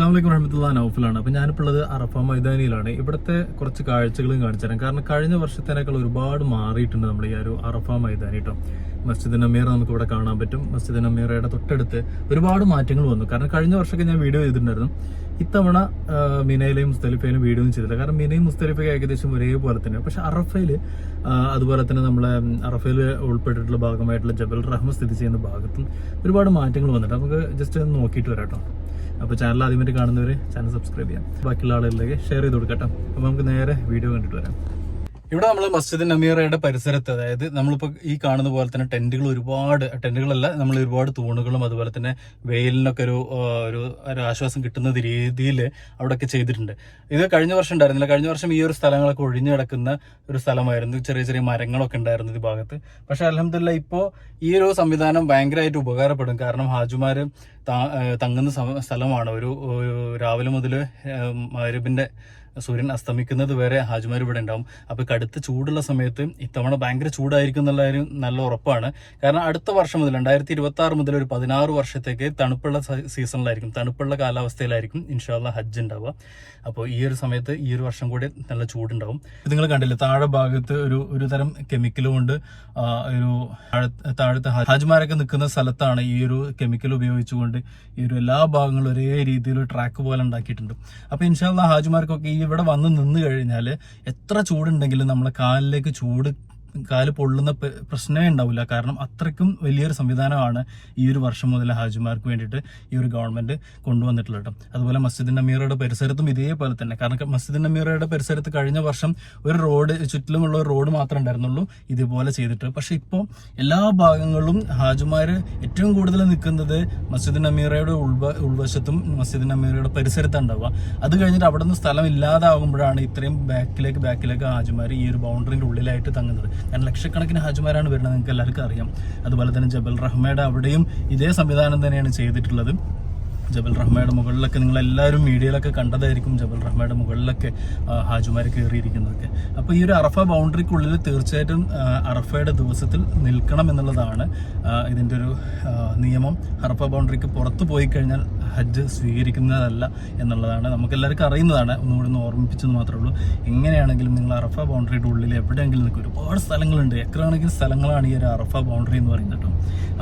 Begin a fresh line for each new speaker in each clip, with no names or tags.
അസ്സാം വലൈക്കും വറഹമത്തുള്ള നൗഫിലാണ്. അപ്പൊ ഞാനിപ്പോൾ ഉള്ളത് അറഫ മൈതാനിയിലാണ്. ഇവിടുത്തെ കുറച്ച് കാഴ്ചകളും കാണിച്ചു തരാം. കാരണം കഴിഞ്ഞ വർഷത്തേക്കാൾ ഒരുപാട് മാറിയിട്ടുണ്ട് നമ്മൾ ഈ ഒരു അറഫ മൈതാനി കേട്ടോ മസ്ജിദ് നമീർ നമുക്ക് ഇവിടെ കാണാൻ പറ്റും. മസ്ജിദ് നമീറയുടെ തൊട്ടടുത്ത് ഒരുപാട് മാറ്റങ്ങൾ വന്നു. കാരണം കഴിഞ്ഞ വർഷമൊക്കെ ഞാൻ വീഡിയോ ചെയ്തിട്ടുണ്ടായിരുന്നു. ഇത്തവണ മിനയിലെയും മുസ്തലിഫയിലും വീഡിയോ ഒന്നും ചെയ്തില്ല കാരണം മിനയും മുസ്തലിഫയും ഏകദേശം ഒരേപോലെ തന്നെ. പക്ഷെ അറഫയിൽ അതുപോലെ തന്നെ നമ്മളെ അറഫയിൽ ഉൾപ്പെട്ടിട്ടുള്ള ഭാഗമായിട്ടുള്ള ജബൽ റഹ്മ സ്ഥിതി ചെയ്യുന്ന ഭാഗത്തും ഒരുപാട് മാറ്റങ്ങൾ വന്നിട്ട് നമുക്ക് ജസ്റ്റ് ഒന്ന് നോക്കിയിട്ട് വരാം കേട്ടോ അപ്പോൾ ചാനൽ ആദ്യമായിട്ട് കാണുന്നവർ ചാനൽ സബ്സ്ക്രൈബ് ചെയ്യാം. ബാക്കിയുള്ള ആളുകളിലേക്ക് ഷെയർ ചെയ്ത് കൊടുക്കട്ടോ. അപ്പോൾ നമുക്ക് നേരെ വീഡിയോ കണ്ടിട്ട് വരാം. ഇവിടെ നമ്മൾ മസ്ജിദ് നമീറയുടെ പരിസരത്ത് അതായത് നമ്മളിപ്പോൾ ഈ കാണുന്ന പോലെ തന്നെ ടെന്റുകൾ ഒരുപാട് ടെന്റുകളല്ല നമ്മൾ ഒരുപാട് തൂണുകളും അതുപോലെ തന്നെ വെയിലിനൊക്കെ ഒരു ഒരു ആശ്വാസം കിട്ടുന്ന രീതിയിൽ അവിടെയൊക്കെ ചെയ്തിട്ടുണ്ട്. ഇത് കഴിഞ്ഞ വർഷം ഉണ്ടായിരുന്നില്ല. കഴിഞ്ഞ വർഷം ഈ ഒരു സ്ഥലങ്ങളൊക്കെ ഒഴിഞ്ഞു കിടക്കുന്ന ഒരു സ്ഥലമായിരുന്നു. ചെറിയ ചെറിയ മരങ്ങളൊക്കെ ഉണ്ടായിരുന്നു ഈ ഭാഗത്ത്. പക്ഷെ അലഹമില്ല ഇപ്പോൾ ഈ ഒരു സംവിധാനം ഭയങ്കരമായിട്ട് ഉപകാരപ്പെടും. കാരണം ഹാജുമാർ തങ്ങുന്ന സ്ഥലമാണ്. ഒരു രാവിലെ മുതൽ മരുവിന്റെ സൂര്യൻ അസ്തമിക്കുന്നത് വരെ ഹാജിമാർ ഇവിടെ ഉണ്ടാവും. അപ്പോൾ കടുത്ത ചൂടുള്ള സമയത്ത് ഇത്തവണ ഭയങ്കര ചൂടായിരിക്കും എന്നുള്ള കാര്യം നല്ല ഉറപ്പാണ്. കാരണം അടുത്ത വർഷം മുതൽ രണ്ടായിരത്തി ഇരുപത്തി ആറ് മുതൽ ഒരു പതിനാറ് വർഷത്തേക്ക് തണുപ്പുള്ള സീസണിലായിരിക്കും. തണുപ്പുള്ള കാലാവസ്ഥയിലായിരിക്കും ഇൻഷാല്ല ഹജ്ജ് ഉണ്ടാവുക. അപ്പോൾ ഈ ഒരു സമയത്ത് ഈ ഒരു വർഷം കൂടി നല്ല ചൂടുണ്ടാവും. നിങ്ങൾ കണ്ടില്ലേ? താഴെ ഭാഗത്ത് ഒരു ഒരു തരം കെമിക്കലും ഉണ്ട് ഒരു താഴെ- താഴത്തെ ഹാജിമാരൊക്കെ നിൽക്കുന്ന സ്ഥലത്താണ് ഈ ഒരു കെമിക്കൽ ഉപയോഗിച്ചുകൊണ്ട് ഈ ഒരു എല്ലാ ഭാഗങ്ങളും ഒരേ രീതിയിൽ ട്രാക്ക് പോലെ ഉണ്ടാക്കിയിട്ടുണ്ട്. അപ്പൊ ഇൻഷാല്ല ഹാജിമാർക്കൊക്കെ ഈ ഇവിടെ വന്ന് നിന്ന് കഴിഞ്ഞാൽ എത്ര ചൂടുണ്ടെങ്കിലും നമ്മളെ കാലിലേക്ക് ചൂട് കാൽ പൊള്ളുന്ന പ്രശ്നമേ ഉണ്ടാവില്ല. കാരണം അത്രയ്ക്കും വലിയൊരു സംവിധാനമാണ് ഈ ഒരു വർഷം മുതൽ ഹാജിമാർക്ക് വേണ്ടിയിട്ട് ഈ ഒരു ഗവൺമെന്റ് കൊണ്ടുവന്നിട്ടുള്ളത് അതുപോലെ മസ്ജിദ് നമീറയുടെ പരിസരത്തും ഇതേപോലെ തന്നെ. കാരണം മസ്ജിദ് നമീറയുടെ പരിസരത്ത് കഴിഞ്ഞ വർഷം ഒരു റോഡ് ചുറ്റിലുമുള്ള ഒരു റോഡ് മാത്രമേ ഉണ്ടായിരുന്നുള്ളൂ ഇതുപോലെ ചെയ്തിട്ട്. പക്ഷെ ഇപ്പോൾ എല്ലാ ഭാഗങ്ങളിലും ഹാജുമാർ ഏറ്റവും കൂടുതൽ നിൽക്കുന്നത് മസ്ജിദ് നമീറയുടെ ഉൾവ ഉൾവശത്തും മസ്ജിദ് നമീറയുടെ പരിസരത്താണ് ഉണ്ടാവുക. അത് കഴിഞ്ഞിട്ട് അവിടെ നിന്ന് സ്ഥലം ഇല്ലാതാകുമ്പോഴാണ് ഇത്രയും ബാക്കിലേക്ക് ബാക്കിലേക്ക് ഹാജുമാർ ഈ ഒരു ബൗണ്ടറിന്റെ ഉള്ളിലായിട്ട് തങ്ങുന്നത്. കാരണം ലക്ഷക്കണക്കിന് ഹാജിമാരാണ് വരുന്നത് നിങ്ങൾക്ക് എല്ലാവർക്കും അറിയാം. അതുപോലെ തന്നെ ജബൽ റഹ്മയുടെ അവിടെയും ഇതേ സംവിധാനം തന്നെയാണ് ചെയ്തിട്ടുള്ളത്. ജബൽ റഹ്മയുടെ മുകളിലൊക്കെ നിങ്ങൾ എല്ലാവരും മീഡിയയിലൊക്കെ കണ്ടതായിരിക്കും ജബൽ റഹ്മയുടെ മുകളിലൊക്കെ ഹാജുമാർ കയറിയിരിക്കുന്നതൊക്കെ. അപ്പോൾ ഈ ഒരു അറഫ ബൗണ്ടറിക്കുള്ളിൽ തീർച്ചയായിട്ടും അറഫയുടെ ദിവസത്തിൽ നിൽക്കണം എന്നുള്ളതാണ് ഇതിന്റെ ഒരു നിയമം. അറഫ ബൗണ്ടറിക്ക് പുറത്ത് പോയി കഴിഞ്ഞാൽ ഹജ്ജ് സ്വീകരിക്കുന്നതല്ല എന്നുള്ളതാണ് നമുക്ക് എല്ലാവർക്കും അറിയുന്നതാണ് ഒന്നുകൂടി ഒന്ന് ഓർമ്മിപ്പിച്ചെന്ന് മാത്രമേ ഉള്ളൂ എങ്ങനെയാണെങ്കിലും നിങ്ങൾ അറഫ ബൗണ്ടറിയുടെ ഉള്ളിൽ എവിടെയെങ്കിലും നിൽക്കും ഒരുപാട് സ്ഥലങ്ങളുണ്ട്. എക്കറാണെങ്കിൽ സ്ഥലങ്ങളാണ് ഈ ഒരു അറഫ ബൗണ്ടറി എന്ന് പറയുന്നത് കേട്ടോ.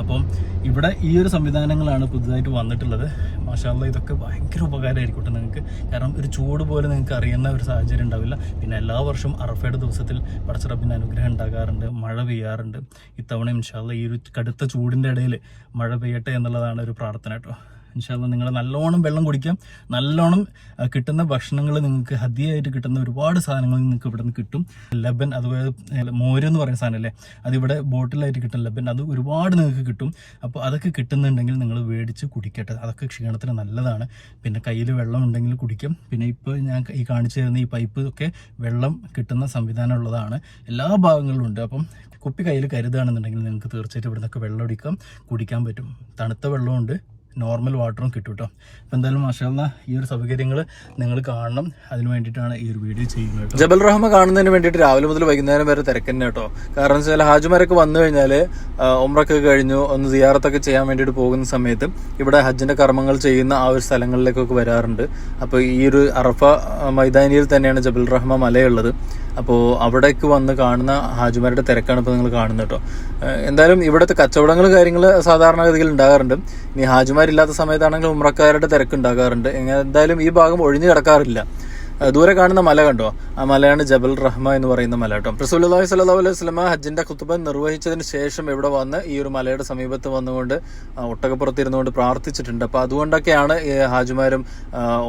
അപ്പം ഇവിടെ ഈ ഒരു സംവിധാനങ്ങളാണ് പുതുതായിട്ട് വന്നിട്ടുള്ളത്. മാഷാല്ല ഇതൊക്കെ ഭയങ്കര ഉപകാരമായിരിക്കും നിങ്ങൾക്ക്. കാരണം ഒരു ചൂട് പോലെ നിങ്ങൾക്ക് അറിയുന്ന ഒരു സാഹചര്യം ഉണ്ടാവില്ല. പിന്നെ എല്ലാ വർഷവും അറഫയുടെ ദിവസത്തിൽ പടച്ചിറപ്പിന്റെ അനുഗ്രഹം ഉണ്ടാകാറുണ്ട്. മഴ പെയ്യാറുണ്ട്. ഇത്തവണ ഇൻഷാല്ല ഈ ഒരു കടുത്ത ചൂടിന്റെ ഇടയിൽ മഴ പെയ്യട്ടെ എന്നുള്ളതാണ് ഒരു പ്രാർത്ഥന കേട്ടോ. ഇൻഷാല്ല നിങ്ങൾ നല്ലോണം വെള്ളം കുടിക്കാം. നല്ലോണം കിട്ടുന്ന ഭക്ഷണങ്ങൾ നിങ്ങൾക്ക് ഹദിയായിട്ട് കിട്ടുന്ന ഒരുപാട് സാധനങ്ങൾ നിങ്ങൾക്ക് ഇവിടെ നിന്ന് കിട്ടും. ലബൻ അതുപോലെ മോര് എന്ന് പറയുന്ന സാധനമല്ലേ അതിവിടെ ബോട്ടിലായിട്ട് കിട്ടും ലബൻ അത് ഒരുപാട് നിങ്ങൾക്ക് കിട്ടും. അപ്പോൾ അതൊക്കെ കിട്ടുന്നുണ്ടെങ്കിൽ നിങ്ങൾ മേടിച്ച് കുടിക്കട്ടെ. അതൊക്കെ ക്ഷീണത്തിന് നല്ലതാണ്. പിന്നെ കയ്യിൽ വെള്ളം ഉണ്ടെങ്കിൽ കുടിക്കും. പിന്നെ ഇപ്പോൾ ഞാൻ ഈ കാണിച്ചു തരുന്ന ഈ പൈപ്പ് ഒക്കെ വെള്ളം കിട്ടുന്ന സംവിധാനം ഉള്ളതാണ്. എല്ലാ ഭാഗങ്ങളിലും ഉണ്ട്. അപ്പം കുപ്പി കയ്യിൽ കരുതുകയാണെന്നുണ്ടെങ്കിൽ നിങ്ങൾക്ക് തീർച്ചയായിട്ടും ഇവിടെ നിന്നൊക്കെ വെള്ളം അടിക്കാം കുടിക്കാൻ പറ്റും. തണുത്ത വെള്ളമുണ്ട്. നോർമൽ വാട്ടറും കിട്ടും കേട്ടോ അപ്പം എന്തായാലും മാഷാല്ല ഈ ഒരു സൗകര്യങ്ങൾ നിങ്ങൾ കാണണം. അതിന് വേണ്ടിയിട്ടാണ് ഈ ഒരു വീഡിയോ ചെയ്യുന്നത്
ജബൽ റഹ്മ കാണുന്നതിന് വേണ്ടിയിട്ട് രാവിലെ മുതൽ വൈകുന്നേരം വരെ തിരക്കന്നെ കേട്ടോ. കാരണം വെച്ചാൽ ഹാജുമാരൊക്കെ വന്നു കഴിഞ്ഞാൽ ഉമ്രൊക്കെ കഴിഞ്ഞു ഒന്ന് സിയാറത്തൊക്കെ ചെയ്യാൻ വേണ്ടിയിട്ട് പോകുന്ന സമയത്ത് ഇവിടെ ഹജ്ജിന്റെ കർമ്മങ്ങൾ ചെയ്യുന്ന ആ ഒരു സ്ഥലങ്ങളിലേക്കൊക്കെ വരാറുണ്ട്. അപ്പോൾ ഈ ഒരു അറഫ മൈതാനിയിൽ തന്നെയാണ് ജബൽ റഹ്മ മലയുള്ളത്. അപ്പോൾ അവിടേക്ക് വന്ന് കാണുന്ന ഹാജുമാരുടെ തിരക്കാണ് ഇപ്പോൾ നിങ്ങൾ കാണുന്നത് കേട്ടോ. എന്തായാലും ഇവിടുത്തെ കച്ചവടങ്ങൾ കാര്യങ്ങൾ സാധാരണഗതിയിൽ ഉണ്ടാകാറുണ്ട്. ഇനി ഹാജിമാരില്ലാത്ത സമയത്താണെങ്കിൽ ഉമ്രക്കാരുടെ തിരക്കുണ്ടാകാറുണ്ട്. എന്തായാലും ഈ ഭാഗം ഒഴിഞ്ഞു കിടക്കാറില്ല. ദൂരെ കാണുന്ന മല കണ്ടോ? ആ മലയാണ് ജബൽ റഹ്മ എന്ന് പറയുന്ന മല കേട്ടോ. റസൂലി സ്വല്ലല്ലാഹു അലൈഹി വസല്ലമ ഹജ്ജിന്റെ ഖുത്ബ നിർവഹിച്ചതിന് ശേഷം ഇവിടെ വന്ന് ഈ ഒരു മലയുടെ സമീപത്ത് വന്നുകൊണ്ട് ഒട്ടകപ്പുറത്ത് ഇരുന്നുകൊണ്ട് പ്രാർത്ഥിച്ചിട്ടുണ്ട്. അപ്പൊ അതുകൊണ്ടൊക്കെയാണ് ഹാജിമാരും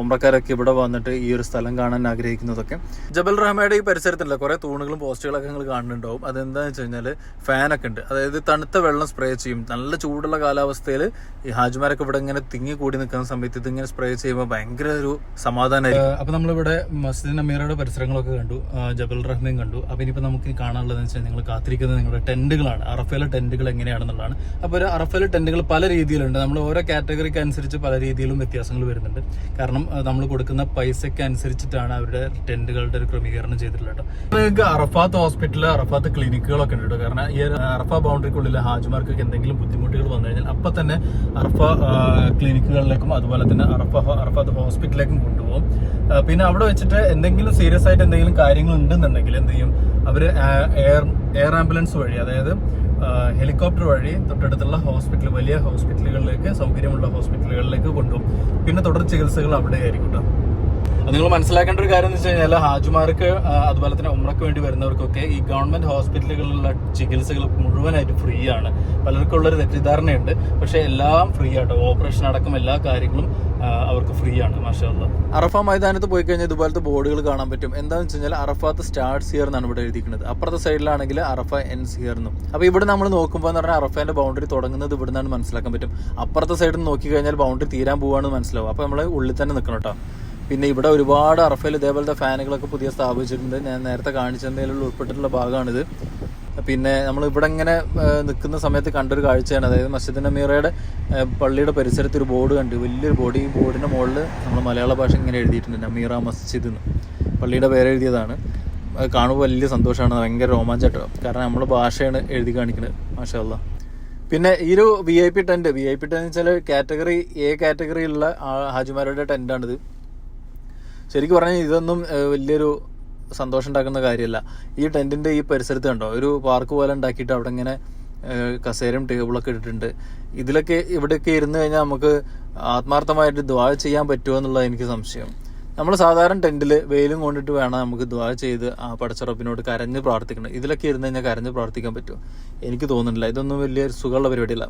ഉമ്രക്കാരൊക്കെ ഇവിടെ വന്നിട്ട് ഈ ഒരു സ്ഥലം കാണാൻ ആഗ്രഹിക്കുന്നതൊക്കെ. ജബൽ റഹ്മയുടെ ഈ പരിസരത്തില്ല കുറെ തൂണുകളും പോസ്റ്റുകളൊക്കെ നിങ്ങൾ കാണുന്നുണ്ടാവും. അതെന്താന്ന് വെച്ച് കഴിഞ്ഞാൽ ഫാനൊക്കെ ഉണ്ട്. അതായത് തണുത്ത വെള്ളം സ്പ്രേ ചെയ്യും. നല്ല ചൂടുള്ള കാലാവസ്ഥയിൽ ഈ ഹാജിമാരൊക്കെ ഇവിടെ ഇങ്ങനെ തിങ്ങി കൂടി നിൽക്കുന്ന സമയത്ത് ഇതിങ്ങനെ സ്പ്രേ ചെയ്യുമ്പോൾ ഭയങ്കര ഒരു സമാധാനമായിരിക്കും.
അപ്പൊ നമ്മളിവിടെ മസ്ജിദ് അമീറയുടെ പരിസരങ്ങളൊക്കെ കണ്ടു ജബൽ റഹ്മീൻ കണ്ടു. അപ്പോൾ ഇനിയിപ്പോൾ നമുക്ക് കാണാനുള്ളതെന്ന് വെച്ചാൽ നിങ്ങൾ കാത്തിരിക്കുന്നത് നിങ്ങളുടെ ടെന്റുകളാണ് അറഫയിലെ ടെന്റുകൾ എങ്ങനെയാണെന്നുള്ളതാണ്. അപ്പോൾ ഒരു അറഫയിലെ ടെന്റുകൾ പല രീതിയിലുണ്ട്. നമ്മൾ ഓരോ കാറ്റഗറിക്ക് അനുസരിച്ച് പല രീതിയിലും വ്യത്യാസങ്ങൾ വരുന്നുണ്ട്. കാരണം നമ്മൾ കൊടുക്കുന്ന പൈസയ്ക്ക് അനുസരിച്ചിട്ടാണ് അവരുടെ ടെന്റുകളുടെ ഒരു ക്രമീകരണം ചെയ്തിട്ടുള്ളത് കേട്ടോ നിങ്ങൾക്ക് അറഫാത്ത് ഹോസ്പിറ്റൽ അറഫാത്ത് ക്ലിനിക്കുകളൊക്കെ ഉണ്ട് കേട്ടോ കാരണം ഈ അറഫാ ബൗണ്ടറിക്കുള്ളിൽ ഹാജിമാർക്കൊക്കെ എന്തെങ്കിലും ബുദ്ധിമുട്ടുകൾ വന്നു കഴിഞ്ഞാൽ അപ്പം തന്നെ അറഫ ക്ലിനിക്കുകളിലേക്കും അതുപോലെ തന്നെ അറഫ അറഫാത്ത് ഹോസ്പിറ്റലിലേക്കും കൊണ്ടുപോകും. പിന്നെ അവിടെ വെച്ചിട്ട് എന്തെങ്കിലും സീരിയസ് ആയിട്ട് എന്തെങ്കിലും കാര്യങ്ങൾ ഉണ്ടെന്നുണ്ടെങ്കിൽ എന്ത് ചെയ്യും? അവർ എയർ എയർ ആംബുലൻസ് വഴി അതായത് ഹെലികോപ്റ്റർ വഴി തൊട്ടടുത്തുള്ള ഹോസ്പിറ്റൽ വലിയ ഹോസ്പിറ്റലുകളിലേക്ക് സൗകര്യമുള്ള ഹോസ്പിറ്റലുകളിലേക്ക് കൊണ്ടുപോകും. പിന്നെ തുടർ ചികിത്സകൾ അവിടെ ആയിരിക്കും കേട്ടോ. നിങ്ങൾ മനസ്സിലാക്കേണ്ട ഒരു കാര്യം എന്ന് വെച്ച് കഴിഞ്ഞാൽ ഹാജുമാർക്ക് അതുപോലെ തന്നെ ഉമ്രക്ക് വേണ്ടി വരുന്നവർക്കൊക്കെ ഈ ഗവൺമെന്റ് ഹോസ്പിറ്റലുകളിലുള്ള ചികിത്സകൾ മുഴുവനായിട്ട് ഫ്രീ ആണ്. പലർക്കും ഉള്ളൊരു തെറ്റിദ്ധാരണയുണ്ട്. പക്ഷെ എല്ലാം ഫ്രീ ആട്ടോ. ഓപ്പറേഷൻ അടക്കം എല്ലാ കാര്യങ്ങളും അവർക്ക് ഫ്രീ ആണ് മാഷാ അല്ലാ.
അറഫ മൈതാനത്ത് പോയി കഴിഞ്ഞാൽ ഇതുപോലത്തെ ബോർഡുകൾ കാണാൻ പറ്റും. എന്താണെന്ന് വെച്ച് കഴിഞ്ഞാൽ അറഫാത്ത് സ്റ്റാർട്ട്സ് ഹിയർ എന്നാണ് ഇവിടെ എഴുതിയിരിക്കുന്നത്. അപ്പുറത്തെ സൈഡിലാണെങ്കിൽ അറഫ എൻസ് ഹിയർ എന്നും. അപ്പോൾ ഇവിടെ നമ്മൾ നോക്കുമ്പോൾ എന്ന് പറഞ്ഞാൽ അറഫേന്റെ ബൗണ്ടറി തുടങ്ങുന്നത് ഇവിടെ നിന്നാണ് മനസ്സിലാക്കാൻ പറ്റും. അപ്പുറത്തെ സൈഡിൽ നിന്ന് നോക്കി കഴിഞ്ഞാൽ ബൗണ്ടറി തീരാൻ പോവാണെന്ന് മനസ്സിലാവും. അപ്പോൾ നമ്മൾ ഉള്ളിൽ തന്നെ നിൽക്കണം കേട്ടോ. പിന്നെ ഇവിടെ ഒരുപാട് അറഫയിൽ ഇതേപോലത്തെ ഫാനുകളൊക്കെ പുതിയ സ്ഥാപിച്ചിട്ടുണ്ട്. ഞാൻ നേരത്തെ കാണിച്ചതിൽ ഉൾപ്പെട്ടിട്ടുള്ള ഭാഗമാണിത്. പിന്നെ നമ്മൾ ഇവിടെ ഇങ്ങനെ നിൽക്കുന്ന സമയത്ത് കണ്ടൊരു കാഴ്ചയാണ്. അതായത് മസ്ജിദ് നമീറയുടെ പള്ളിയുടെ പരിസരത്ത് ഒരു ബോർഡ് കണ്ടു. വലിയൊരു ബോർഡ്. ഈ ബോർഡിന്റെ മുകളിൽ നമ്മൾ മലയാള ഭാഷ ഇങ്ങനെ എഴുതിയിട്ടുണ്ട്. നമീറ മസ്ജിദ് എന്ന്. പള്ളിയുടെ പേര് എഴുതിയതാണ് അത് കാണുമ്പോൾ വലിയ സന്തോഷമാണ്. ഭയങ്കര രോമാഞ്ചട്ടോ. കാരണം നമ്മുടെ ഭാഷയാണ് എഴുതി കാണിക്കുന്നത് മാഷാ അല്ലാ പിന്നെ ഈ ഒരു V I P tent V I P tent വെച്ചാൽ കാറ്റഗറി എ കാറ്റഗറിയിലുള്ള ഹാജിമാരുടെ ടെന്റാണിത് ശരിക്കും പറഞ്ഞാൽ ഇതൊന്നും വലിയൊരു സന്തോഷം ഉണ്ടാക്കുന്ന കാര്യമല്ല. ഈ ടെന്റിന്റെ ഈ പരിസരത്ത് കണ്ടോ? ഒരു പാർക്ക് പോലെ ഉണ്ടാക്കിയിട്ട് അവിടെ ഇങ്ങനെ കസേരയും ടേബിളൊക്കെ ഇട്ടിട്ടുണ്ട്. ഇതിലൊക്കെ ഇവിടെയൊക്കെ ഇരുന്ന് കഴിഞ്ഞാൽ നമുക്ക് ആത്മാർത്ഥമായിട്ട് ദ്വാ ചെയ്യാൻ പറ്റുമോ എന്നുള്ളത് എനിക്ക് സംശയം. നമ്മൾ സാധാരണ ടെന്റിൽ വെയിലും കൊണ്ടിട്ട് വേണം നമുക്ക് ദ്വാ ചെയ്ത് ആ പടച്ചുറപ്പിനോട് കരഞ്ഞ് പ്രാർത്ഥിക്കണം. ഇതിലൊക്കെ ഇരുന്ന് കഴിഞ്ഞാൽ കരഞ്ഞ് പ്രാർത്ഥിക്കാൻ പറ്റുമോ? എനിക്ക് തോന്നുന്നില്ല. ഇതൊന്നും വലിയ സുഖമുള്ള പരിപാടിയല്ല.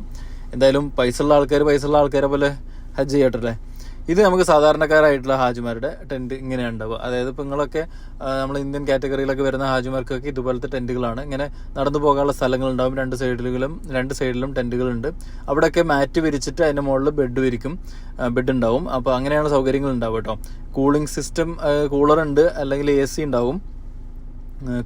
എന്തായാലും പൈസ ഉള്ള ആൾക്കാർ പൈസ ഉള്ള ആൾക്കാരെ പോലെ ഹജ്ജ് ചെയ്യട്ടല്ലേ ഇത് നമുക്ക് സാധാരണക്കാരായിട്ടുള്ള ഹാജിമാരുടെ ടെന്റ് ഇങ്ങനെയാണ് ഉണ്ടാവുക. അതായത് ഇപ്പൊ നിങ്ങളൊക്കെ നമ്മൾ ഇന്ത്യൻ കാറ്റഗറിയിലൊക്കെ വരുന്ന ഹാജിമാർക്കൊക്കെ ഇതുപോലത്തെ ടെന്റുകളാണ് ഇങ്ങനെ നടന്നു പോകാനുള്ള സ്ഥലങ്ങൾ ഉണ്ടാവും രണ്ട് സൈഡിലും രണ്ട് സൈഡിലും ടെന്റുകളുണ്ട് അവിടെയൊക്കെ മാറ്റ് വിരിച്ചിട്ട് അതിന്റെ മുകളിൽ ബെഡ് വിരിക്കും. ബെഡ് ഉണ്ടാവും. അപ്പൊ അങ്ങനെയാണ് സൗകര്യങ്ങൾ ഉണ്ടാവും കേട്ടോ. കൂളിംഗ് സിസ്റ്റം കൂളർ ഉണ്ട്. അല്ലെങ്കിൽ എ സി ഉണ്ടാവും.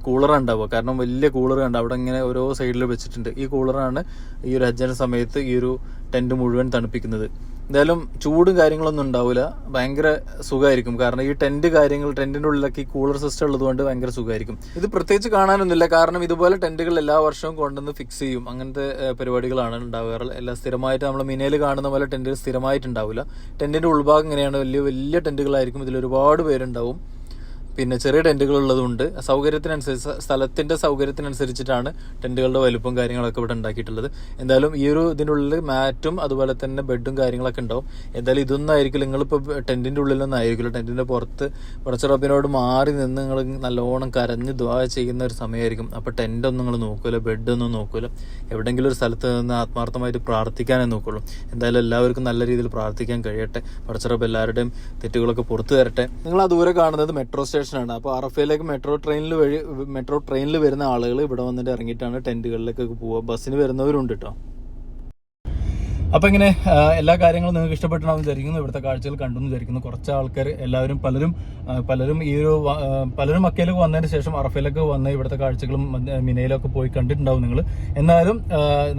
കൂളർ ഉണ്ടാവുക. കാരണം വലിയ കൂളർ ഉണ്ട് അവിടെ ഇങ്ങനെ ഓരോ സൈഡിൽ വെച്ചിട്ടുണ്ട്. ഈ കൂളറാണ് ഈ ഒരു ഹജ്ജന സമയത്ത് ഈ ഒരു ടെന്റ് മുഴുവൻ തണുപ്പിക്കുന്നത്. എന്തായാലും ചൂടും കാര്യങ്ങളൊന്നും ഉണ്ടാവില്ല ഭയങ്കര സുഖമായിരിക്കും കാരണം ഈ ടെന്റ് കാര്യങ്ങൾ ടെന്റിന്റെ ഉള്ളിലൊക്കെ ഈ കൂളർ സിസ്റ്റം ഉള്ളതുകൊണ്ട് ഭയങ്കര സുഖമായിരിക്കും ഇത് പ്രത്യേകിച്ച് കാണാനൊന്നുമില്ല. കാരണം ഇതുപോലെ ടെന്റുകൾ എല്ലാ വർഷവും കൊണ്ടുവന്ന് ഫിക്സ് ചെയ്യും. അങ്ങനത്തെ പരിപാടികളാണ് ഉണ്ടാവുക. എല്ലാം സ്ഥിരമായിട്ട് നമ്മൾ മിനയിൽ കാണുന്ന പോലെ ടെന്റുകൾ സ്ഥിരമായിട്ട് ഉണ്ടാവില്ല ടെന്റിന്റെ ഉൾഭാഗം ഇങ്ങനെയാണ് വലിയ വലിയ ടെന്റുകളായിരിക്കും ഇതിൽ ഒരുപാട് പേരുണ്ടാവും. പിന്നെ ചെറിയ ടെന്റുകൾ ഉള്ളതുകൊണ്ട് സൗകര്യത്തിനനുസരിച്ച് സ്ഥലത്തിന്റെ സൗകര്യത്തിനനുസരിച്ചിട്ടാണ് ടെന്റുകളുടെ വലുപ്പം കാര്യങ്ങളൊക്കെ ഇവിടെ ഉണ്ടാക്കിയിട്ടുള്ളത്. എന്തായാലും ഈ ഒരു ഇതിനുള്ളിൽ മാറ്റും അതുപോലെ തന്നെ ബെഡും കാര്യങ്ങളൊക്കെ ഉണ്ടാവും. എന്തായാലും ഇതൊന്നും ആയിരിക്കില്ല നിങ്ങളിപ്പോൾ ടെന്റിന്റെ ഉള്ളിലൊന്നും ആയിരിക്കില്ല ടെന്റിന്റെ പുറത്ത് പടച്ചറപ്പിനോട് മാറി നിന്ന് നിങ്ങൾ നല്ലോണം കരഞ്ഞ് ദ്വാ ചെയ്യുന്ന ഒരു സമയമായിരിക്കും. അപ്പോൾ ടെന്റൊന്നും നിങ്ങൾ നോക്കൂല ബെഡൊന്നും നോക്കൂല. എവിടെയെങ്കിലും ഒരു സ്ഥലത്ത് നിന്ന് ആത്മാർത്ഥമായിട്ട് പ്രാർത്ഥിക്കാനേ നോക്കുള്ളൂ. എന്തായാലും എല്ലാവർക്കും നല്ല രീതിയിൽ പ്രാർത്ഥിക്കാൻ കഴിയട്ടെ. പടച്ചറപ്പ് എല്ലാവരുടെയും തെറ്റുകളൊക്കെ പുറത്തു തരട്ടെ നിങ്ങൾ ആ ദൂരെ കാണുന്നത് മെട്രോ സ്റ്റേഷനാണ്. അപ്പോൾ അറഫയിലേക്ക് മെട്രോ ട്രെയിനിൽ വഴി മെട്രോ ട്രെയിനിൽ വരുന്ന ആളുകൾ ഇവിടെ വന്നിട്ട് ഇറങ്ങിയിട്ടാണ് ടെന്റുകളിലേക്കൊക്കെ പോവുക. ബസ്സിന് വരുന്നവരുണ്ട് കേട്ടോ അപ്പോൾ ഇങ്ങനെ എല്ലാ കാര്യങ്ങളും നിങ്ങൾക്ക് ഇഷ്ടപ്പെട്ടാണെന്ന് വിചാരിക്കുന്നു. ഇവിടുത്തെ കാഴ്ചകൾ കണ്ടു എന്ന് വിചാരിക്കുന്നു. കുറച്ച് ആൾക്കാർ എല്ലാവരും പലരും പലരും ഈ ഒരു പലരും മക്കയിലേക്ക് വന്നതിന് ശേഷം അറഫയിലേക്ക് വന്ന ഇവിടുത്തെ കാഴ്ചകളും മിനയിലൊക്കെ പോയി കണ്ടിട്ടുണ്ടാവും നിങ്ങൾ എന്നാലും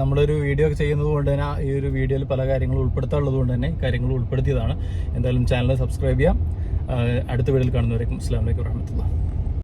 നമ്മളൊരു വീഡിയോ ഒക്കെ ചെയ്യുന്നത് കൊണ്ട് തന്നെ ഈ ഒരു വീഡിയോയിൽ പല കാര്യങ്ങളും ഉൾപ്പെടുത്താനുള്ളത് കൊണ്ട് തന്നെ കാര്യങ്ങൾ ഉൾപ്പെടുത്തിയതാണ്. എന്തായാലും ചാനൽ സബ്സ്ക്രൈബ് ചെയ്യാം. അടുത്ത വീഡിയോയിൽ കാണുന്നവരേക്കും അസ്സാം വലൈക്കും വരഹമത്തുള്ള